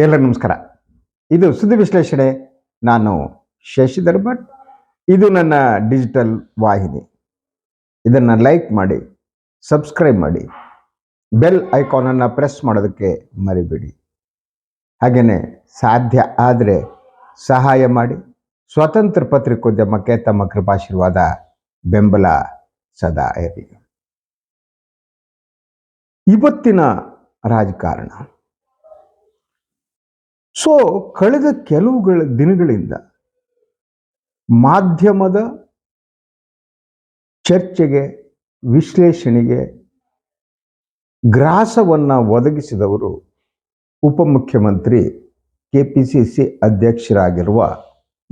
ಎಲ್ಲರಿಗೂ ನಮಸ್ಕಾರ. ಇದು ಸುದ್ದಿ ವಿಶ್ಲೇಷಣೆ. ನಾನು ಶಶಿಧರ್ ಭಟ್ ಇದು ನನ್ನ ಡಿಜಿಟಲ್ ವಾಹಿನಿ. ಇದನ್ನು ಲೈಕ್ ಮಾಡಿ ಸಬ್ಸ್ಕ್ರೈಬ್ ಮಾಡಿ ಬೆಲ್ ಐಕಾನನ್ನು ಪ್ರೆಸ್ ಮಾಡೋದಕ್ಕೆ ಮರಿಬೇಡಿ. ಹಾಗೆಯೇ ಸಾಧ್ಯ ಆದರೆ ಸಹಾಯ ಮಾಡಿ. ಸ್ವತಂತ್ರ ಪತ್ರಿಕೋದ್ಯಮಕ್ಕೆ ತಮ್ಮ ಕೃಪಾಶೀರ್ವಾದ, ಬೆಂಬಲ ಸದಾ ಇರಲಿ ಇವತ್ತಿನ ರಾಜಕಾರಣ. ಸೊ ಕಳೆದ ಕೆಲವು ದಿನಗಳಿಂದ ಮಾಧ್ಯಮದ ಚರ್ಚೆಗೆ, ವಿಶ್ಲೇಷಣೆಗೆ ಗ್ರಾಸವನ್ನು ಒದಗಿಸಿದವರು ಉಪಮುಖ್ಯಮಂತ್ರಿ ಕೆ ಪಿ ಸಿ ಸಿ ಅಧ್ಯಕ್ಷರಾಗಿರುವ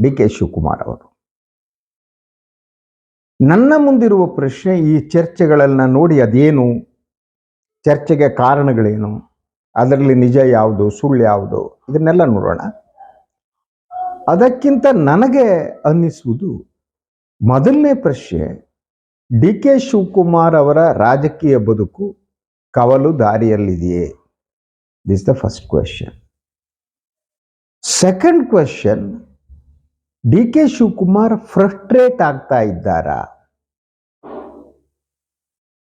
ಡಿ ಕೆ ಶಿವಕುಮಾರ್ ಅವರು. ನನ್ನ ಮುಂದಿರುವ ಪ್ರಶ್ನೆ ಈ ಚರ್ಚೆಗಳನ್ನು ನೋಡಿ ಅದೇನು? ಚರ್ಚೆಗೆ ಕಾರಣಗಳೇನು? ಅದರಲ್ಲಿ ನಿಜ ಯಾವುದು, ಸುಳ್ಳು ಯಾವುದು, ಇದನ್ನೆಲ್ಲ ನೋಡೋಣ. ಅದಕ್ಕಿಂತ ನನಗೆ ಅನ್ನಿಸುವುದು ಮೊದಲನೇ ಪ್ರಶ್ನೆ, ಡಿ ಕೆ ಶಿವಕುಮಾರ್ ಅವರ ರಾಜಕೀಯ ಬದುಕು ಕವಲು ದಾರಿಯಲ್ಲಿದೆಯೇ? This the first question second question D K Shivakumar frustrate ಆಗ್ತಾ ಇದ್ದಾರಾ?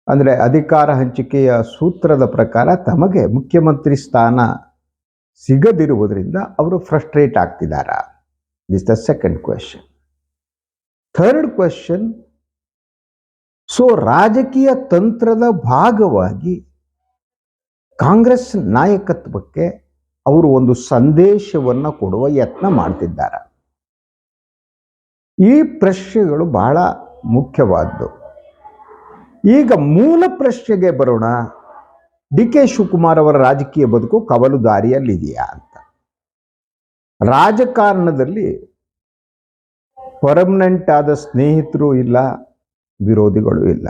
ಅಂದರೆ ಅಧಿಕಾರ ಹಂಚಿಕೆಯ ಸೂತ್ರದ ಪ್ರಕಾರ ತಮಗೆ ಮುಖ್ಯಮಂತ್ರಿ ಸ್ಥಾನ ಸಿಗದಿರುವುದರಿಂದ ಅವರು frustrate ಆಗ್ತಿದ್ದಾರಾ this the second question third question so ರಾಜಕೀಯ ತಂತ್ರದ ಭಾಗವಾಗಿ ಕಾಂಗ್ರೆಸ್ ನಾಯಕತ್ವಕ್ಕೆ ಅವರು ಒಂದು ಸಂದೇಶವನ್ನು ಕೊಡುವ ಯತ್ನ ಮಾಡ್ತಿದ್ದಾರೆ. ಈ ಪ್ರಶ್ನೆಗಳು ಬಹಳ ಮುಖ್ಯವಾದ್ದು. ಈಗ ಮೂಲ ಪ್ರಶ್ನೆಗೆ ಬರೋಣ. ಡಿ ಕೆ ಶಿವಕುಮಾರ್ ಅವರ ರಾಜಕೀಯ ಬದುಕು ಕವಲು ದಾರಿಯಲ್ಲಿದೆಯಾ ಅಂತ. ರಾಜಕಾರಣದಲ್ಲಿ ಪರ್ಮನೆಂಟ್ ಆದ ಸ್ನೇಹಿತರು ಇಲ್ಲ, ವಿರೋಧಿಗಳು ಇಲ್ಲ.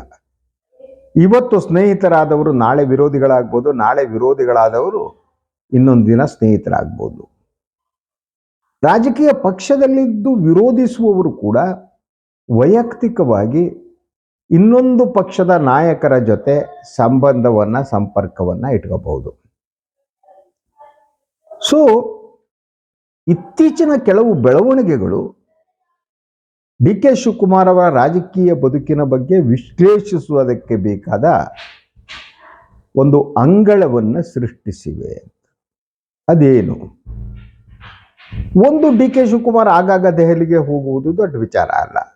ಇವತ್ತು ಸ್ನೇಹಿತರಾದವರು ನಾಳೆ ವಿರೋಧಿಗಳಾಗ್ಬೋದು, ನಾಳೆ ವಿರೋಧಿಗಳಾದವರು ಇನ್ನೊಂದು ದಿನ ಸ್ನೇಹಿತರಾಗ್ಬೋದು. ರಾಜಕೀಯ ಪಕ್ಷದಲ್ಲಿದ್ದು ವಿರೋಧಿಸುವವರು ಕೂಡ ವೈಯಕ್ತಿಕವಾಗಿ ಇನ್ನೊಂದು ಪಕ್ಷದ ನಾಯಕರ ಜೊತೆ ಸಂಬಂಧವನ್ನ, ಸಂಪರ್ಕವನ್ನ ಇಟ್ಕೋಬಹುದು. ಸೊ ಇತ್ತೀಚಿನ ಕೆಲವು ಬೆಳವಣಿಗೆಗಳು ಡಿ ಕೆ ಶಿವಕುಮಾರ್ ಅವರ ರಾಜಕೀಯ ಬದುಕಿನ ಬಗ್ಗೆ ವಿಶ್ಲೇಷಿಸುವುದಕ್ಕೆ ಬೇಕಾದ ಒಂದು ಅಂಗಳವನ್ನು ಸೃಷ್ಟಿಸಿವೆ ಅದೇನು? ಒಂದು ಡಿ ಕೆ ಶಿವಕುಮಾರ್ ಆಗಾಗ ದೆಹಲಿಗೆ ಹೋಗುವುದು ದೊಡ್ಡ ವಿಚಾರ ಅಲ್ಲ.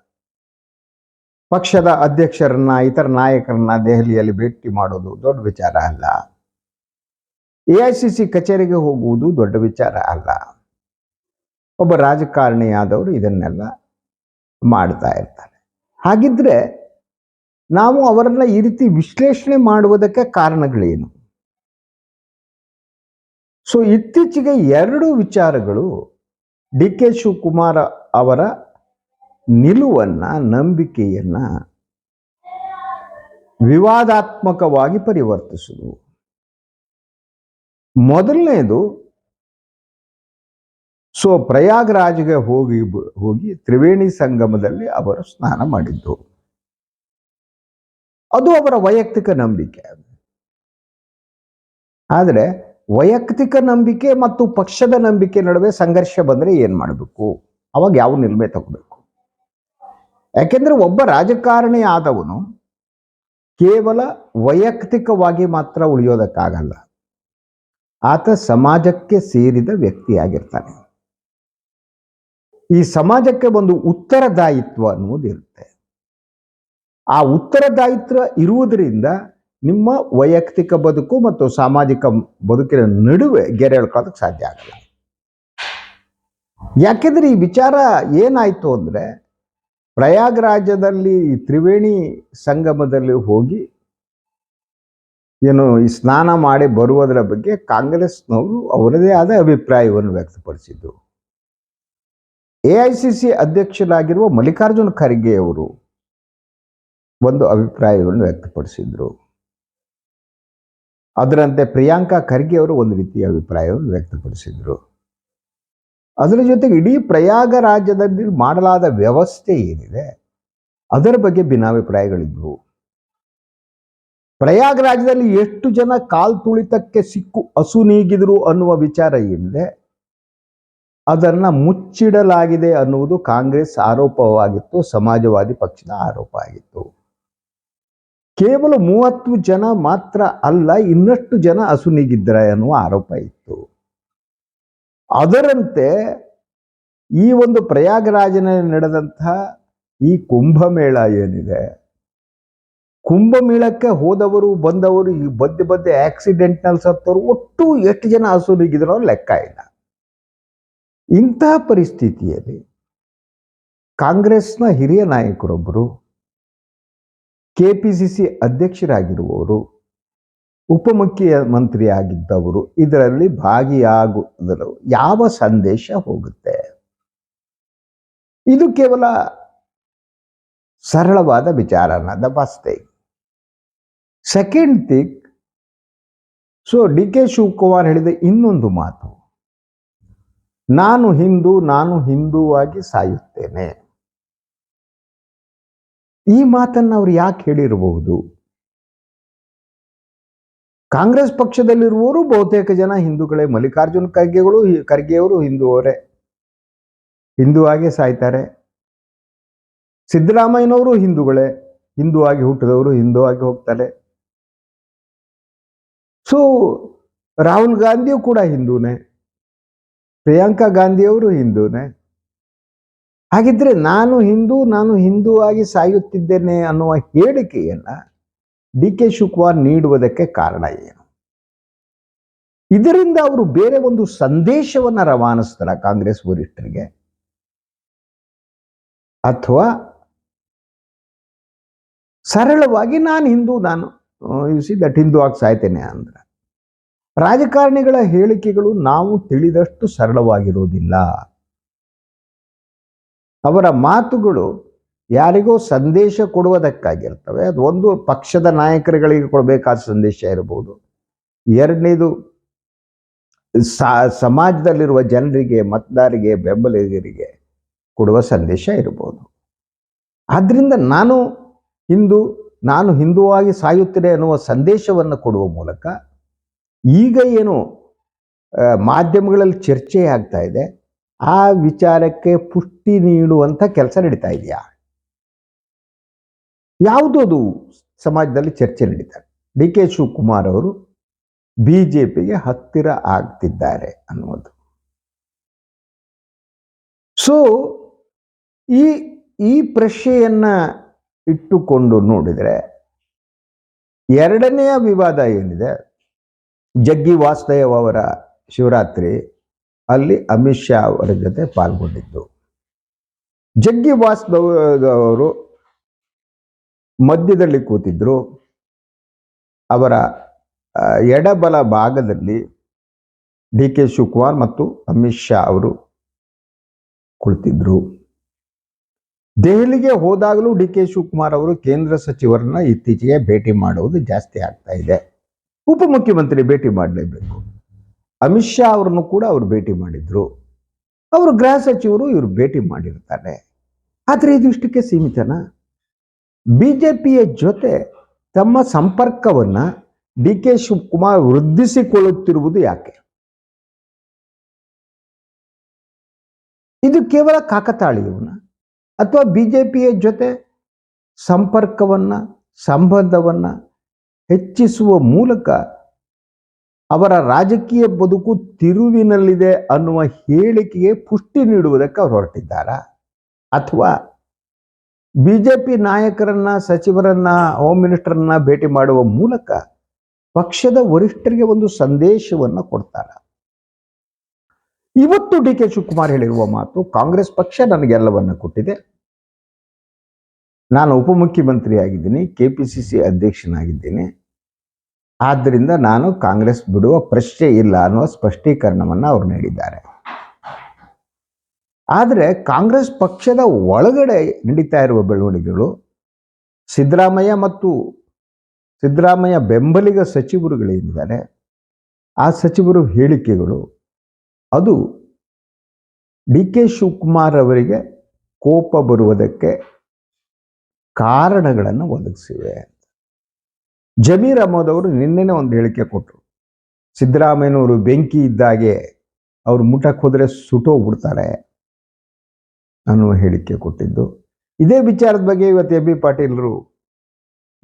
ಪಕ್ಷದ ಅಧ್ಯಕ್ಷರನ್ನ, ಇತರ ನಾಯಕರನ್ನ ದೆಹಲಿಯಲ್ಲಿ ಭೇಟಿ ಮಾಡೋದು ದೊಡ್ಡ ವಿಚಾರ ಅಲ್ಲ. ಎ ಐ ಸಿ ಸಿ ಕಚೇರಿಗೆ ಹೋಗುವುದು ದೊಡ್ಡ ವಿಚಾರ ಅಲ್ಲ. ಒಬ್ಬ ರಾಜಕಾರಣಿಯಾದವರು ಇದನ್ನೆಲ್ಲ ಮಾಡ್ತಾ ಇರ್ತಾರೆ. ಹಾಗಿದ್ರೆ ನಾವು ಅವರನ್ನ ಈ ರೀತಿ ವಿಶ್ಲೇಷಣೆ ಮಾಡುವುದಕ್ಕೆ ಕಾರಣಗಳೇನು? ಸೊ ಇತ್ತೀಚೆಗೆ ಎರಡು ವಿಚಾರಗಳು ಡಿ ಕೆ ಶಿವಕುಮಾರ್ ಅವರ ನಿಲುವನ್ನ, ನಂಬಿಕೆಯನ್ನ ವಿವಾದಾತ್ಮಕವಾಗಿ ಪರಿವರ್ತಿಸುವುದು. ಮೊದಲನೇದು, ಸೊ ಪ್ರಯಾಗ್ರಾಜ್ಗೆ ಹೋಗಿ ಹೋಗಿ ತ್ರಿವೇಣಿ ಸಂಗಮದಲ್ಲಿ ಅವರು ಸ್ನಾನ ಮಾಡಿದ್ದು. ಅದು ಅವರ ವೈಯಕ್ತಿಕ ನಂಬಿಕೆ ಆದರೆ ವೈಯಕ್ತಿಕ ನಂಬಿಕೆ ಮತ್ತು ಪಕ್ಷದ ನಂಬಿಕೆ ನಡುವೆ ಸಂಘರ್ಷ ಬಂದರೆ ಏನ್ ಮಾಡಬೇಕು? ಅವಾಗ ಯಾವ ನಿಲ್ಮೆ ತಗೋಬೇಕು? ಯಾಕೆಂದ್ರೆ ಒಬ್ಬ ರಾಜಕಾರಣಿ ಆದವನು ಕೇವಲ ವೈಯಕ್ತಿಕವಾಗಿ ಮಾತ್ರ ಉಳಿಯೋದಕ್ಕಾಗಲ್ಲ. ಆತ ಸಮಾಜಕ್ಕೆ ಸೇರಿದ ವ್ಯಕ್ತಿಯಾಗಿರ್ತಾನೆ. ಈ ಸಮಾಜಕ್ಕೆ ಒಂದು ಉತ್ತರದಾಯಿತ್ವ ಅನ್ನುವುದಿರುತ್ತೆ ಆ ಉತ್ತರದಾಯಿತ್ವ ಇರುವುದರಿಂದ ನಿಮ್ಮ ವೈಯಕ್ತಿಕ ಬದುಕು ಮತ್ತು ಸಾಮಾಜಿಕ ಬದುಕಿನ ನಡುವೆ ಗೆರೆ ಎಳ್ಕೊಳ್ಳೋದಕ್ಕೆ ಸಾಧ್ಯ ಆಗಲ್ಲ. ಯಾಕೆಂದ್ರೆ ಈ ವಿಚಾರ ಏನಾಯ್ತು ಅಂದ್ರೆ ಪ್ರಯಾಗ್ರಾಜ್ಯದಲ್ಲಿ ಈ ತ್ರಿವೇಣಿ ಸಂಗಮದಲ್ಲಿ ಹೋಗಿ ಏನು ಈ ಸ್ನಾನ ಮಾಡಿ ಬರುವುದರ ಬಗ್ಗೆ ಕಾಂಗ್ರೆಸ್ನವರು ಅವರದೇ ಆದ ಅಭಿಪ್ರಾಯವನ್ನು ವ್ಯಕ್ತಪಡಿಸಿದ್ದು ಎ ಐ ಸಿ ಸಿ ಅಧ್ಯಕ್ಷರಾಗಿರುವ ಮಲ್ಲಿಕಾರ್ಜುನ ಖರ್ಗೆ ಅವರು ಒಂದು ಅಭಿಪ್ರಾಯವನ್ನು ವ್ಯಕ್ತಪಡಿಸಿದ್ರು. ಅದರಂತೆ ಪ್ರಿಯಾಂಕಾ ಖರ್ಗೆ ಅವರು ಒಂದು ರೀತಿಯ ಅಭಿಪ್ರಾಯವನ್ನು ವ್ಯಕ್ತಪಡಿಸಿದ್ರು. ಅದರ ಜೊತೆಗೆ ಇಡೀ ಪ್ರಯಾಗ ರಾಜ್ಯದಲ್ಲಿ ಮಾಡಲಾದ ವ್ಯವಸ್ಥೆ ಏನಿದೆ, ಅದರ ಬಗ್ಗೆ ಭಿನ್ನಾಭಿಪ್ರಾಯಗಳಿದ್ವು. ಪ್ರಯಾಗ್ರಾಜ್ಯದಲ್ಲಿ ಎಷ್ಟು ಜನ ಕಾಲ್ ತುಳಿತಕ್ಕೆ ಸಿಕ್ಕು ಹಸು ನೀಗಿದ್ರು ಅನ್ನುವ ವಿಚಾರ ಏನಿದೆ, ಅದನ್ನ ಮುಚ್ಚಿಡಲಾಗಿದೆ ಅನ್ನುವುದು ಕಾಂಗ್ರೆಸ್ ಆರೋಪವಾಗಿತ್ತು, ಸಮಾಜವಾದಿ ಪಕ್ಷದ ಆರೋಪ ಆಗಿತ್ತು. ಕೇವಲ ಮೂವತ್ತು ಜನ ಮಾತ್ರ ಅಲ್ಲ, ಇನ್ನಷ್ಟು ಜನ ಹಸು ಅನ್ನುವ ಆರೋಪ ಇತ್ತು. ಅದರಂತೆ ಈ ಒಂದು ಪ್ರಯಾಗರಾಜನಲ್ಲಿ ನಡೆದಂತಹ ಈ ಕುಂಭಮೇಳ ಏನಿದೆ? ಕುಂಭಮೇಳಕ್ಕೆ ಹೋದವರು, ಬಂದವರು, ಈ ಬದ್ದೆ ಬದ್ದೆ ಆಕ್ಸಿಡೆಂಟ್ನಲ್ಲಿ ಸತ್ತವರು ಒಟ್ಟು ಎಷ್ಟು ಜನ ಹಸು ಲೆಕ್ಕ ಇಲ್ಲ. ಇಂತಹ ಪರಿಸ್ಥಿತಿಯಲ್ಲಿ ಕಾಂಗ್ರೆಸ್ನ ಹಿರಿಯ ನಾಯಕರೊಬ್ಬರು, ಕೆಪಿಸಿಸಿ ಅಧ್ಯಕ್ಷರಾಗಿರುವವರು ಉಪಮುಖ್ಯಮಂತ್ರಿ ಆಗಿದ್ದವರು ಇದರಲ್ಲಿ ಭಾಗಿಯಾಗುವುದರ ಯಾವ ಸಂದೇಶ ಹೋಗುತ್ತೆ? ಇದು ಕೇವಲ ಸರಳವಾದ ವಿಚಾರನ ದಬಾಸ್ತೆ second thing, so, D K Shivakumar ಹೇಳಿದ ಇನ್ನೊಂದು ಮಾತು. ನಾನು ಹಿಂದೂ, ನಾನು ಹಿಂದೂವಾಗಿ ಸಾಯುತ್ತೇನೆ. ಈ ಮಾತನ್ನು ಅವ್ರು ಯಾಕೆ ಹೇಳಿರಬಹುದು? ಕಾಂಗ್ರೆಸ್ ಪಕ್ಷದಲ್ಲಿರುವವರು ಬಹುತೇಕ ಜನ ಹಿಂದೂಗಳೇ. ಮಲ್ಲಿಕಾರ್ಜುನ್ ಖರ್ಗೆಗಳು ಖರ್ಗೆಯವರು ಹಿಂದೂವರೇ. ಹಿಂದೂ ಆಗಿ ಸಾಯ್ತಾರೆ. ಸಿದ್ದರಾಮಯ್ಯನವರು ಹಿಂದೂಗಳೇ. ಹಿಂದೂ ಆಗಿ ಹುಟ್ಟಿದವರು ಹಿಂದೂ ಆಗಿ ಹೋಗ್ತಾರೆ. ಸೊ, ರಾಹುಲ್ ಗಾಂಧಿಯು ಕೂಡ ಹಿಂದೂನೇ. ಪ್ರಿಯಾಂಕಾ ಗಾಂಧಿಯವರು ಹಿಂದೂನೇ. ಹಾಗಿದ್ರೆ ನಾನು ಹಿಂದೂ ನಾನು ಹಿಂದೂ ಆಗಿ ಸಾಯುತ್ತಿದ್ದೇನೆ ಅನ್ನುವ ಹೇಳಿಕೆಯನ್ನ ಡಿ ಕೆ ಶಿವಕುಮಾರ್ ನೀಡುವುದಕ್ಕೆ ಕಾರಣ ಏನು? ಇದರಿಂದ ಅವರು ಬೇರೆ ಒಂದು ಸಂದೇಶವನ್ನ ರವಾನಿಸ್ತಾರ ಕಾಂಗ್ರೆಸ್ ವರಿಷ್ಠರಿಗೆ? ಅಥವಾ ಸರಳವಾಗಿ ನಾನು ಹಿಂದೂ, ನಾನು ಯು ಸಿ ದಟ್ ಹಿಂದೂ ಆಗಿ ಸಾಯ್ತೇನೆ ಅಂದ್ರೆ. ರಾಜಕಾರಣಿಗಳ ಹೇಳಿಕೆಗಳು ನಾವು ತಿಳಿದಷ್ಟು ಸರಳವಾಗಿರುವುದಿಲ್ಲ. ಅವರ ಮಾತುಗಳು ಯಾರಿಗೋ ಸಂದೇಶ ಕೊಡುವುದಕ್ಕಾಗಿರ್ತವೆ. ಅದು ಒಂದು ಪಕ್ಷದ ನಾಯಕರುಗಳಿಗೆ ಕೊಡಬೇಕಾದ ಸಂದೇಶ ಇರಬಹುದು. ಎರಡನೇದು ಸಮಾಜದಲ್ಲಿರುವ ಜನರಿಗೆ, ಮತದಾರರಿಗೆ, ಬೆಂಬಲಿಗರಿಗೆ ಕೊಡುವ ಸಂದೇಶ ಇರಬಹುದು. ಆದ್ದರಿಂದ ನಾನು ಹಿಂದೂ ನಾನು ಹಿಂದುವಾಗಿ ಸಾಯುತ್ತೇನೆ ಅನ್ನುವ ಸಂದೇಶವನ್ನು ಕೊಡುವ ಮೂಲಕ ಈಗ ಏನು ಮಾಧ್ಯಮಗಳಲ್ಲಿ ಚರ್ಚೆ ಆಗ್ತಾ ಇದೆ. ಆ ವಿಚಾರಕ್ಕೆ ಪುಷ್ಟಿ ನೀಡುವಂಥ ಕೆಲಸ ನಡೀತಾ ಇದೆಯಾ? ಯಾವುದದು ಸಮಾಜದಲ್ಲಿ ಚರ್ಚೆ ನಡೀತಾರೆ. ಡಿ ಕೆ ಶಿವಕುಮಾರ್ ಅವರು ಬಿ ಜೆ ಹತ್ತಿರ ಆಗ್ತಿದ್ದಾರೆ ಅನ್ನುವುದು. ಸೊ ಈ ಈ ಪ್ರಶ್ನೆಯನ್ನ ಇಟ್ಟುಕೊಂಡು ನೋಡಿದರೆ ಎರಡನೆಯ ವಿವಾದ ಏನಿದೆ? ಜಗ್ಗಿ ವಾಸುದೇವ್ ಅವರ ಶಿವರಾತ್ರಿ ಅಲ್ಲಿ ಅಮಿತ್ ಶಾ ಅವರ ಜೊತೆ ಪಾಲ್ಗೊಂಡಿದ್ದು. ಜಗ್ಗಿ ವಾಸುದೇವ್ ಅವರು ಮಧ್ಯದಲ್ಲಿ ಕೂತಿದ್ರು. ಅವರ ಎಡಬಲ ಭಾಗದಲ್ಲಿ ಡಿ ಕೆ ಶಿವಕುಮಾರ್ ಮತ್ತು ಅಮಿತ್ ಶಾ ಅವರು ಕುಳಿತಿದ್ರು. ದೆಹಲಿಗೆ ಹೋದಾಗಲೂ ಡಿ ಕೆ ಶಿವಕುಮಾರ್ ಅವರು ಕೇಂದ್ರ ಸಚಿವರನ್ನ ಇತ್ತೀಚೆಗೆ ಭೇಟಿ ಮಾಡುವುದು ಜಾಸ್ತಿ ಆಗ್ತಾ ಇದೆ. ಉಪಮುಖ್ಯಮಂತ್ರಿ ಭೇಟಿ ಮಾಡಲೇಬೇಕು. ಅಮಿತ್ ಶಾ ಅವರನ್ನು ಕೂಡ ಅವರು ಭೇಟಿ ಮಾಡಿದ್ರು. ಅವರು ಗೃಹ ಸಚಿವರು ಇವರು ಭೇಟಿ ಮಾಡಿರ್ತಾರೆ. ಆದರೆ ಇದು ಇಷ್ಟಕ್ಕೆ ಜೆ ಜೊತೆ ತಮ್ಮ ಸಂಪರ್ಕವನ್ನು ಡಿ ಕೆ ಶಿವಕುಮಾರ್ ವೃದ್ಧಿಸಿಕೊಳ್ಳುತ್ತಿರುವುದು ಯಾಕೆ? ಇದು ಕೇವಲ ಕಾಕತಾಳೀಯವನ್ನ ಅಥವಾ ಬಿಜೆಪಿಯ ಜೊತೆ ಸಂಪರ್ಕವನ್ನ, ಸಂಬಂಧವನ್ನ ಹೆಚ್ಚಿಸುವ ಮೂಲಕ ಅವರ ರಾಜಕೀಯ ಬದುಕು ತಿರುವಿನಲ್ಲಿದೆ ಅನ್ನುವ ಹೇಳಿಕೆಗೆ ಪುಷ್ಟಿ ನೀಡುವುದಕ್ಕೆ ಅವರು ಹೊರಟಿದ್ದಾರಾ? ಅಥವಾ ಬಿಜೆಪಿ ನಾಯಕರನ್ನ, ಸಚಿವರನ್ನ ಹೋಮ್ ಮಿನಿಸ್ಟರ್ನ ಭೇಟಿ ಮಾಡುವ ಮೂಲಕ ಪಕ್ಷದ ವರಿಷ್ಠರಿಗೆ ಒಂದು ಸಂದೇಶವನ್ನು ಕೊಡ್ತಾರ. ಇವತ್ತು ಡಿ ಕೆ ಶಿವಕುಮಾರ್ ಹೇಳಿರುವ ಮಾತು ಕಾಂಗ್ರೆಸ್ ಪಕ್ಷ ನನಗೆಲ್ಲವನ್ನು ಕೊಟ್ಟಿದೆ. ನಾನು ಉಪಮುಖ್ಯಮಂತ್ರಿ ಆಗಿದ್ದೀನಿ ಸಿ ಅಧ್ಯಕ್ಷನಾಗಿದ್ದೀನಿ. ಆದ್ದರಿಂದ ನಾನು ಕಾಂಗ್ರೆಸ್ ಬಿಡುವ ಪ್ರಶ್ನೆ ಇಲ್ಲ ಅನ್ನುವ ಸ್ಪಷ್ಟೀಕರಣವನ್ನು ಅವರು ನೀಡಿದ್ದಾರೆ. ಆದರೆ ಕಾಂಗ್ರೆಸ್ ಪಕ್ಷದ ಒಳಗಡೆ ನಡೀತಾ ಇರುವ ಬೆಳವಣಿಗೆಗಳು ಸಿದ್ದರಾಮಯ್ಯ ಮತ್ತು ಸಿದ್ದರಾಮಯ್ಯ ಬೆಂಬಲಿಗ ಸಚಿವರುಗಳೇನಿದ್ದಾರೆ ಆ ಸಚಿವರು ಹೇಳಿಕೆಗಳು ಅದು ಡಿ ಕೆ ಶಿವಕುಮಾರ್ ಅವರಿಗೆ ಕೋಪ ಬರುವುದಕ್ಕೆ ಕಾರಣಗಳನ್ನು ಒದಗಿಸಿವೆ ಜಮೀರ್ ಅಹಮದ್ ಅವರು ನಿನ್ನೆ ಒಂದು ಹೇಳಿಕೆ ಕೊಟ್ಟರು. ಸಿದ್ದರಾಮಯ್ಯನವರು ಬೆಂಕಿ ಇದ್ದಾಗೆ ಅವರು ಮುಟ್ಟಕ್ಕೆ ಹೋದರೆ ಸುಟ್ಟೋಗ್ಬಿಡ್ತಾರೆ. ಅನ್ನುವ ಹೇಳಿಕೆ ಕೊಟ್ಟಿದ್ದು. ಇದೇ ವಿಚಾರದ ಬಗ್ಗೆ ಇವತ್ತು ಎ ಬಿ ಪಾಟೀಲ್ರು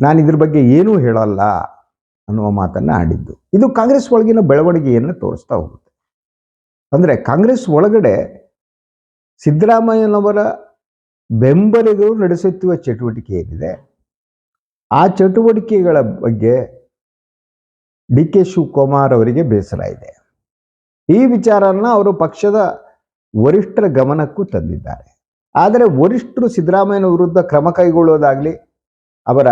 ನಾನು ಇದ್ರ ಬಗ್ಗೆ ಏನೂ ಹೇಳಲ್ಲ ಅನ್ನುವ ಮಾತನ್ನ ಆಡಿದ್ದು. ಇದು ಕಾಂಗ್ರೆಸ್ ಒಳಗಿನ ಬೆಳವಣಿಗೆಯನ್ನು ತೋರಿಸ್ತಾ ಹೋಗುತ್ತೆ. ಅಂದರೆ ಕಾಂಗ್ರೆಸ್ ಒಳಗಡೆ ಸಿದ್ದರಾಮಯ್ಯನವರ ಬೆಂಬಲಿಗರು ನಡೆಸುತ್ತಿರುವ ಚಟುವಟಿಕೆ ಏನಿದೆ? ಆ ಚಟುವಟಿಕೆಗಳ ಬಗ್ಗೆ ಡಿ ಕೆ ಶಿವಕುಮಾರ್ ಅವರಿಗೆ ಬೇಸರ ಇದೆ. ಈ ವಿಚಾರನ ಅವರು ಪಕ್ಷದ ವರಿಷ್ಠರ ಗಮನಕ್ಕೂ ತಂದಿದ್ದಾರೆ. ಆದರೆ ವರಿಷ್ಠರು ಸಿದ್ದರಾಮಯ್ಯನ ವಿರುದ್ಧ ಕ್ರಮ ಕೈಗೊಳ್ಳೋದಾಗ್ಲಿ ಅವರ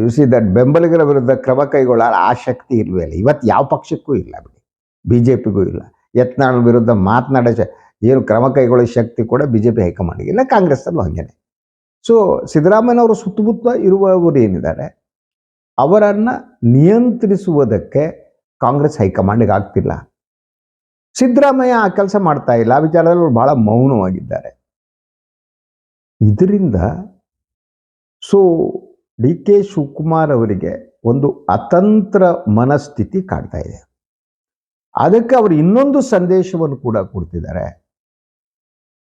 ಯು ಸಿ ದಟ್ ಬೆಂಬಲಿಗರ ವಿರುದ್ಧ ಕ್ರಮ ಕೈಗೊಳ್ಳೋ ಆ ಶಕ್ತಿ ಇಲ್ವೇ ಇಲ್ಲ. ಇವತ್ತು ಯಾವ ಪಕ್ಷಕ್ಕೂ ಇಲ್ಲ ಬಿಡಿ. ಬಿ ಜೆ ಪಿಗೂ ಇಲ್ಲ. ಯತ್ನಾಳ್ ವಿರುದ್ಧ ಮಾತನಾಡೋ ಏನು ಕ್ರಮ ಕೈಗೊಳ್ಳೋ ಶಕ್ತಿ ಕೂಡ ಬಿ ಜೆ ಪಿ ಹೈಕಮಾಂಡ್ಗೆ ಇಲ್ಲ ಕಾಂಗ್ರೆಸ್ಸಲ್ಲೂ ಹಾಗೇನೆ. ಸೊ ಸಿದ್ದರಾಮಯ್ಯನವರು ಸುತ್ತಮುತ್ತ ಇರುವವರು ಏನಿದ್ದಾರೆ, ಅವರನ್ನು ನಿಯಂತ್ರಿಸುವುದಕ್ಕೆ ಕಾಂಗ್ರೆಸ್ ಹೈಕಮಾಂಡಿಗೆ ಆಗ್ತಿಲ್ಲ. ಸಿದ್ದರಾಮಯ್ಯ ಆ ಕೆಲಸ ಮಾಡ್ತಾ ಇಲ್ಲ. ಆ ವಿಚಾರದಲ್ಲಿ ಅವರು ಭಾಳ ಮೌನವಾಗಿದ್ದಾರೆ. ಇದರಿಂದ ಸೊ ಡಿ ಕೆ ಶಿವಕುಮಾರ್ ಅವರಿಗೆ ಒಂದು ಅತಂತ್ರ ಮನಸ್ಥಿತಿ ಕಾಡ್ತಾ ಇದೆ. ಅದಕ್ಕೆ ಅವರು ಇನ್ನೊಂದು ಸಂದೇಶವನ್ನು ಕೂಡ ಕೊಡ್ತಿದ್ದಾರೆ.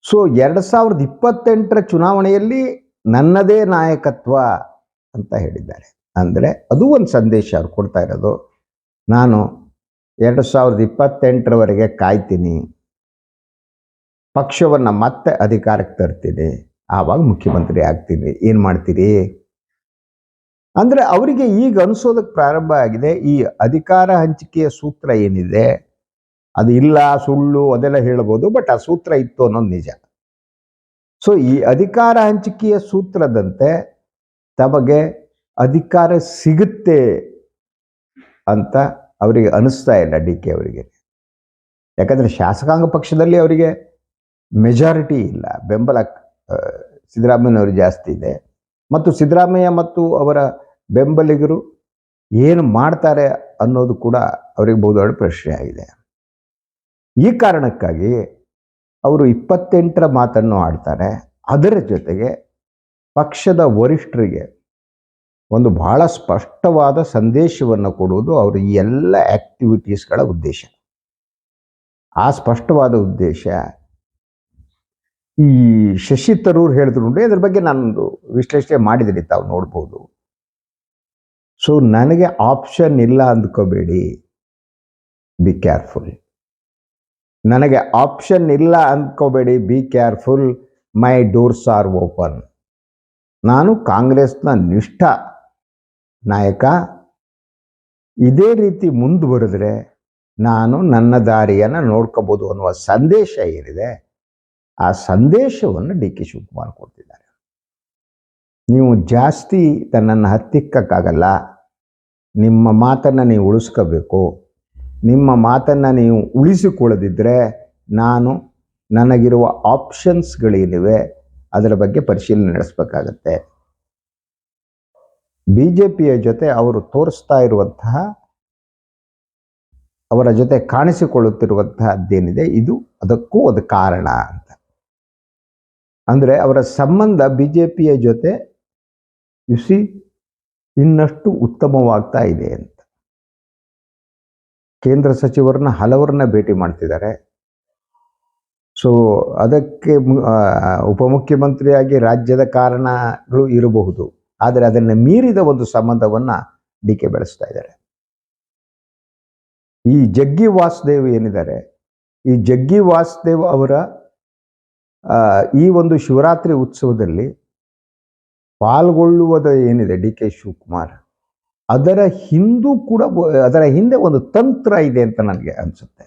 ಸೊ ಎರಡು ಸಾವಿರದ ಇಪ್ಪತ್ತೆಂಟರ ಚುನಾವಣೆಯಲ್ಲಿ ನನ್ನದೇ ನಾಯಕತ್ವ ಅಂತ ಹೇಳಿದ್ದಾರೆ. ಅಂದರೆ ಅದು ಒಂದು ಸಂದೇಶ ಅವ್ರು ಕೊಡ್ತಾ ಇರೋದು. ನಾನು ಎರಡು ಸಾವಿರದ ಇಪ್ಪತ್ತೆಂಟರವರೆಗೆ ಕಾಯ್ತೀನಿ. ಪಕ್ಷವನ್ನು ಮತ್ತೆ ಅಧಿಕಾರಕ್ಕೆ ತರ್ತೀನಿ. ಆವಾಗ ಮುಖ್ಯಮಂತ್ರಿ ಆಗ್ತೀನಿ. ಏನು ಮಾಡ್ತೀರಿ? ಅಂದರೆ ಅವರಿಗೆ ಈಗ ಅನಿಸೋದಕ್ಕೆ ಪ್ರಾರಂಭ ಆಗಿದೆ. ಈ ಅಧಿಕಾರ ಹಂಚಿಕೆಯ ಸೂತ್ರ ಏನಿದೆ? ಅದು ಇಲ್ಲ, ಸುಳ್ಳು ಅದೆಲ್ಲ ಹೇಳ್ಬೋದು, ಬಟ್ ಆ ಸೂತ್ರ ಇತ್ತು ಅನ್ನೋದು ನಿಜ. ಸೊ ಈ ಅಧಿಕಾರ ಹಂಚಿಕೆಯ ಸೂತ್ರದಂತೆ ತಮಗೆ ಅಧಿಕಾರ ಸಿಗುತ್ತೆ ಅಂತ ಅವರಿಗೆ ಅನಿಸ್ತಾ ಇಲ್ಲ ಡಿ ಕೆ ಅವರಿಗೆ. ಯಾಕಂದರೆ ಶಾಸಕಾಂಗ ಪಕ್ಷದಲ್ಲಿ ಅವರಿಗೆ ಮೆಜಾರಿಟಿ ಇಲ್ಲ, ಬೆಂಬಲ ಸಿದ್ದರಾಮಯ್ಯನವರು ಜಾಸ್ತಿ ಇದೆ. ಮತ್ತು ಸಿದ್ದರಾಮಯ್ಯ ಮತ್ತು ಅವರ ಬೆಂಬಲಿಗರು ಏನು ಮಾಡ್ತಾರೆ ಅನ್ನೋದು ಕೂಡ ಅವರಿಗೆ ಬಹುದೊಡ್ಡ ಪ್ರಶ್ನೆ ಆಗಿದೆ. ಈ ಕಾರಣಕ್ಕಾಗಿ ಅವರು ಇಪ್ಪತ್ತೆಂಟರ ಮಾತನ್ನು ಆಡ್ತಾರೆ. ಅದರ ಜೊತೆಗೆ ಪಕ್ಷದ ವರಿಷ್ಠರಿಗೆ ಒಂದು ಬಹಳ ಸ್ಪಷ್ಟವಾದ ಸಂದೇಶವನ್ನು ಕೊಡುವುದು ಅವರ ಎಲ್ಲ ಆ್ಯಕ್ಟಿವಿಟೀಸ್ಗಳ ಉದ್ದೇಶ. ಆ ಸ್ಪಷ್ಟವಾದ ಉದ್ದೇಶ ಈ ಶಶಿ ತರೂರ್ ಹೇಳಿದ್ರು ನೋಡಿ, ಅದ್ರ ಬಗ್ಗೆ ನಾನೊಂದು ವಿಶ್ಲೇಷಣೆ ಮಾಡಿದ್ರಿ ತಾವು ನೋಡ್ಬೋದು. ಸೊ ನನಗೆ ಆಪ್ಷನ್ ಇಲ್ಲ ಅಂದ್ಕೋಬೇಡಿ. ಬಿ ಕೇರ್ಫುಲ್ ನನಗೆ ಆಪ್ಷನ್ ಇಲ್ಲ ಅಂದ್ಕೋಬೇಡಿ. Be careful my doors are open ನಾನು ಕಾಂಗ್ರೆಸ್ನ ನಿಷ್ಠ ನಾಯಕ. ಇದೇ ರೀತಿ ಮುಂದುವರೆದ್ರೆ ನಾನು ನನ್ನ ದಾರಿಯನ್ನು ನೋಡ್ಕೋಬೋದು ಅನ್ನುವ ಸಂದೇಶ ಏನಿದೆ? ಆ ಸಂದೇಶವನ್ನು ಡಿ ಕೆ ಶಿವಕುಮಾರ್ ಕೊಡ್ತಿದ್ದಾರೆ. ನೀವು ಜಾಸ್ತಿ ತನ್ನನ್ನು ಹತ್ತಿಕ್ಕಾಗಲ್ಲ ನಿಮ್ಮ ಮಾತನ್ನು ನೀವು ಉಳಿಸ್ಕೋಬೇಕು. ನಿಮ್ಮ ಮಾತನ್ನು ನೀವು ಉಳಿಸಿಕೊಳ್ಳದಿದ್ದರೆ ನಾನು ನನಗಿರುವ ಆಪ್ಷನ್ಸ್ಗಳೇನಿವೆ ಅದರ ಬಗ್ಗೆ ಪರಿಶೀಲನೆ ನಡೆಸಬೇಕಾಗತ್ತೆ. ಬಿ ಜೆ ಪಿಯ ಜೊತೆ ಅವರು ತೋರಿಸ್ತಾ ಇರುವಂತಹ, ಅವರ ಜೊತೆ ಕಾಣಿಸಿಕೊಳ್ಳುತ್ತಿರುವಂತಹದ್ದೇನಿದೆ, ಇದು ಅದಕ್ಕೂ ಒಂದು ಕಾರಣ ಅಂತ. ಅಂದರೆ ಅವರ ಸಂಬಂಧ ಬಿ ಜೆ ಪಿಯ ಜೊತೆ ಯುಸಿ ಇನ್ನಷ್ಟು ಉತ್ತಮವಾಗ್ತಾ ಇದೆ ಅಂತ. ಕೇಂದ್ರ ಸಚಿವರನ್ನ ಹಲವರನ್ನ ಭೇಟಿ ಮಾಡ್ತಿದ್ದಾರೆ. ಸೊ ಅದಕ್ಕೆ ಉಪಮುಖ್ಯಮಂತ್ರಿಯಾಗಿ ರಾಜ್ಯದ ಕಾರಣಗಳು ಇರಬಹುದು. ಆದರೆ ಅದನ್ನು ಮೀರಿದ ಒಂದು ಸಂಬಂಧವನ್ನ ಡಿ ಕೆ ಬೆಳೆಸ್ತಾ ಇದ್ದಾರೆ. ಈ ಜಗ್ಗಿ ವಾಸುದೇವ್ ಏನಿದ್ದಾರೆ? ಈ ಜಗ್ಗಿ ವಾಸುದೇವ್ ಅವರ ಈ ಒಂದು ಶಿವರಾತ್ರಿ ಉತ್ಸವದಲ್ಲಿ ಪಾಲ್ಗೊಳ್ಳುವುದು ಏನಿದೆ ಡಿ ಕೆ ಶಿವಕುಮಾರ್? ಅದರ ಹಿಂದೂ ಕೂಡ ಅದರ ಹಿಂದೆ ಒಂದು ತಂತ್ರ ಇದೆ ಅಂತ ನನಗೆ ಅನಿಸುತ್ತೆ.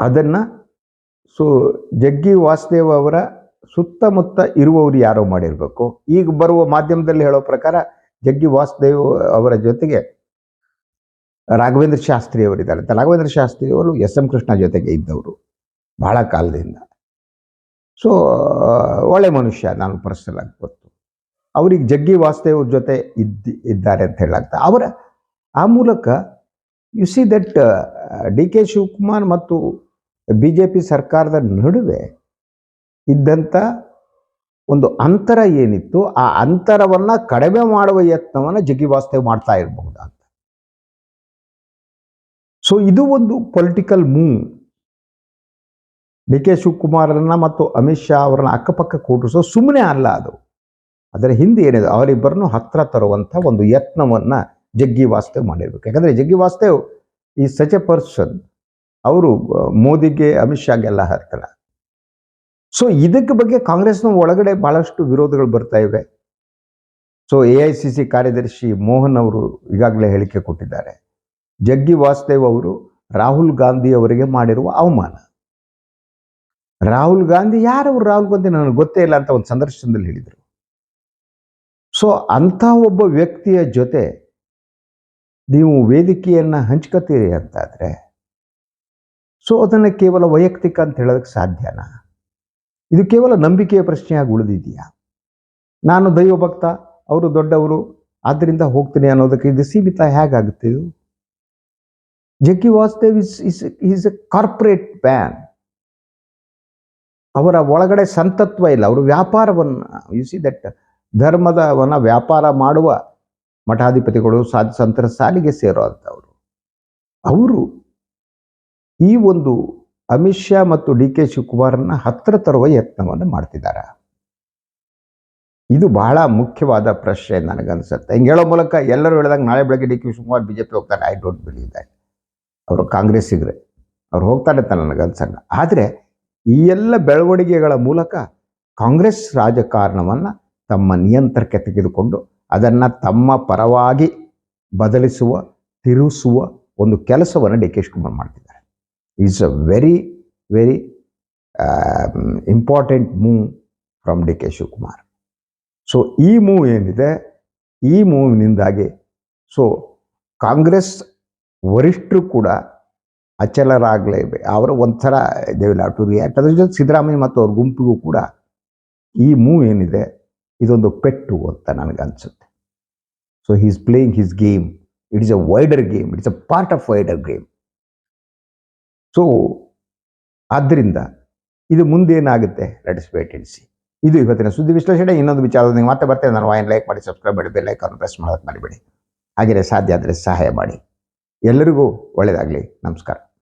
ಅದನ್ನು ಸೊ, ಜಗ್ಗಿ ವಾಸುದೇವ್ ಅವರ ಸುತ್ತಮುತ್ತ ಇರುವವರು ಯಾರೋ ಮಾಡಿರಬೇಕು. ಈಗ ಬರುವ ಮಾಧ್ಯಮದಲ್ಲಿ ಹೇಳೋ ಪ್ರಕಾರ ಜಗ್ಗಿ ವಾಸುದೇವ್ ಅವರ ಜೊತೆಗೆ ರಾಘವೇಂದ್ರ ಶಾಸ್ತ್ರಿ ಅವರಿದ್ದಾರೆ. ರಾಘವೇಂದ್ರ ಶಾಸ್ತ್ರಿ ಅವರು ಎಸ್ ಎಂ ಕೃಷ್ಣ ಜೊತೆಗೆ ಇದ್ದವರು ಬಹಳ ಕಾಲದಿಂದ. ಸೊ ಒಳ್ಳೆ ಮನುಷ್ಯ ನಾನು ಪರ್ಸನಲ್ ಆಗಿ ಗೊತ್ತು. ಅವ್ರಿಗೆ ಜಗ್ಗಿ ವಾಸುದೇವ್ರ ಜೊತೆ ಇದ್ದ, ಇದ್ದಾರೆ ಅಂತ ಹೇಳಾಗ್ತಾ. ಅವರ, ಆ ಮೂಲಕ you see that D K Shivakumar ಮತ್ತು ಬಿ ಜೆ ಪಿ ಸರ್ಕಾರದ ನಡುವೆ ಇದ್ದಂಥ ಒಂದು ಅಂತರ ಏನಿತ್ತು, ಆ ಅಂತರವನ್ನು ಕಡಿಮೆ ಮಾಡುವ ಯತ್ನವನ್ನು ಜಗ್ಗಿ ವಾಸ್ತವ್ ಮಾಡ್ತಾ ಇರಬಹುದು ಅಂತ ಸೊ ಇದು ಒಂದು ಪೊಲಿಟಿಕಲ್ ಮೂವ್ ಡಿ ಕೆ ಶಿವಕುಮಾರನ್ನ ಮತ್ತು ಅಮಿತ್ ಶಾ ಅವರನ್ನ ಅಕ್ಕಪಕ್ಕ ಕೂಡಿಸೋ ಸುಮ್ಮನೆ ಅಲ್ಲ ಅದು. ಅದರ ಹಿಂದೆ ಏನಿದೆ? ಅವರಿಬ್ಬರನ್ನು ಹತ್ರ ತರುವಂಥ ಒಂದು ಯತ್ನವನ್ನ ಜಗ್ಗಿ ವಾಸ್ತವ್ ಮಾಡಿರ್ಬೇಕು. ಯಾಕಂದ್ರೆ ಜಗ್ಗಿ ವಾಸ್ತವ್ ಈ ಸಚ್ ಎ ಪರ್ಸನ್, ಅವರು ಮೋದಿಗೆ, ಅಮಿತ್ ಶಾಗೆಲ್ಲ ಹತ್ತಿರ ಸೊ, ಇದಕ್ಕೆ ಬಗ್ಗೆ ಕಾಂಗ್ರೆಸ್ನ ಒಳಗಡೆ ಬಹಳಷ್ಟು ವಿರೋಧಗಳು ಬರ್ತಾ ಇವೆ. So, A I C C ಕಾರ್ಯದರ್ಶಿ ಮೋಹನ್ ಅವರು ಈಗಾಗಲೇ ಹೇಳಿಕೆ ಕೊಟ್ಟಿದ್ದಾರೆ. ಜಗ್ಗಿ ವಾಸುದೇವ್ ಅವರು ರಾಹುಲ್ ಗಾಂಧಿ ಅವರಿಗೆ ಮಾಡಿರುವ ಅವಮಾನ. ರಾಹುಲ್ ಗಾಂಧಿ ಯಾರವರು ರಾಹುಲ್ ಗಾಂಧಿ ನನಗೆ ಗೊತ್ತೇ ಇಲ್ಲ ಅಂತ ಒಂದು ಸಂದರ್ಶನದಲ್ಲಿ ಹೇಳಿದರು. ಸೊ ಅಂಥ ಒಬ್ಬ ವ್ಯಕ್ತಿಯ ಜೊತೆ ನೀವು ವೇದಿಕೆಯನ್ನು ಹಂಚ್ಕೋತೀರಿ ಅಂತಾದರೆ ಸೊ ಅದನ್ನು ಕೇವಲ ವೈಯಕ್ತಿಕ ಅಂತ ಹೇಳೋದಕ್ಕೆ ಸಾಧ್ಯನಾ? ಇದು ಕೇವಲ ನಂಬಿಕೆಯ ಪ್ರಶ್ನೆಯಾಗಿ ಉಳಿದಿದೆಯಾ? ನಾನು ದೈವ ಭಕ್ತ ಅವರು ದೊಡ್ಡವರು ಆದ್ದರಿಂದ ಹೋಗ್ತೀನಿ ಅನ್ನೋದಕ್ಕೆ ಇದು ಸೀಮಿತ ಹೇಗಾಗುತ್ತೆ ಇದು? Jaggi Vasudev is is is a corporate ban ಅವರ ಒಳಗಡೆ ಸಂತತ್ವ ಇಲ್ಲ. ಅವರು ವ್ಯಾಪಾರವನ್ನು ಯು ಸಿ ದಟ್ ಧರ್ಮದವನ್ನ ವ್ಯಾಪಾರ ಮಾಡುವ ಮಠಾಧಿಪತಿಗಳು, ಸಾಧು ಸಂತರ ಸಾಲಿಗೆ ಸೇರೋ ಅವರು ಈ ಒಂದು ಅಮಿತ್ ಶಾ ಮತ್ತು ಡಿ ಕೆ ಶಿವಕುಮಾರನ್ನ ಹತ್ತಿರ ತರುವ ಯತ್ನವನ್ನು ಮಾಡ್ತಿದ್ದಾರೆ. ಇದು ಬಹಳ ಮುಖ್ಯವಾದ ಪ್ರಶ್ನೆ ನನಗನ್ಸುತ್ತೆ. ಹಿಂಗೆ ಹೇಳೋ ಮೂಲಕ ಎಲ್ಲರೂ ಹೇಳಿದಾಗ ನಾಳೆ ಬೆಳಗ್ಗೆ ಡಿ ಕೆ ಶಿವಕುಮಾರ್ ಬಿಜೆಪಿ ಹೋಗ್ತಾರೆ. ಐ ಡೋಂಟ್ ಬಿಲೀವ್ ದಟ್ ಅವರು ಕಾಂಗ್ರೆಸ್ಸಿಗ್ರೆ. ಅವ್ರು ಹೋಗ್ತಾರೆ ಅಂತ ನನಗನ್ಸಲ್ಲ ಆದರೆ ಈ ಎಲ್ಲ ಬೆಳವಣಿಗೆಗಳ ಮೂಲಕ ಕಾಂಗ್ರೆಸ್ ರಾಜಕಾರಣವನ್ನು ತಮ್ಮ ನಿಯಂತ್ರಕ್ಕೆ ತೆಗೆದುಕೊಂಡು ಅದನ್ನು ತಮ್ಮ ಪರವಾಗಿ ಬದಲಿಸುವ, ತಿರುಸುವ ಒಂದು ಕೆಲಸವನ್ನು ಡಿ ಕೆ ಶಿವಕುಮಾರ್ ಮಾಡ್ತಿದ್ದಾರೆ. Is a very very important move from D K Shivakumar. So ಈ ಮೂವ್ ಏನಿದೆ? ಈ ಮೂವಿನಿಂದಾಗಿ ಸೊ ಕಾಂಗ್ರೆಸ್ ವರಿಷ್ಠರು ಕೂಡ ಅಚಲರಾಗಲೇಬೇಕು ಅವರು ಒಂಥರ, they will have to react. ಅದ್ರ ಜೊತೆ ಸಿದ್ದರಾಮಯ್ಯ ಮತ್ತು ಅವ್ರ ಗುಂಪಿಗೂ ಕೂಡ ಈ ಮೂವ್ ಏನಿದೆ, ಇದೊಂದು ಪೆಟ್ಟು ಅಂತ ನನಗೆ ಅನಿಸುತ್ತೆ. So he's playing his game it is a wider game it's a part of wider game so ಆದ್ದರಿಂದ ಇದು ಮುಂದೇನಾಗುತ್ತೆ? Let us wait and see ಇದು ಇವತ್ತಿನ ಸುದ್ದಿ ವಿಶ್ಲೇಷಣೆ. ಇನ್ನೊಂದು ವಿಚಾರದೊಂದಿಗೆ ಮತ್ತೆ ಬರ್ತೇನೆ. ನಾನು ವಾಯಿನ್ ಲೈಕ್ ಮಾಡಿ ಸಬ್ಸ್ಕ್ರೈಬ್ ಮಾಡಿ ಬೆಲ್ ಐಕಾನ್ ಪ್ರೆಸ್ ಮಾಡೋದಕ್ಕೆ ಮರಿಬೇಡಿ. ಹಾಗೆಯೇ ಸಾಧ್ಯ ಆದರೆ ಸಹಾಯ ಮಾಡಿ. ಎಲ್ಲರಿಗೂ ಒಳ್ಳೆಯದಾಗಲಿ ನಮಸ್ಕಾರ.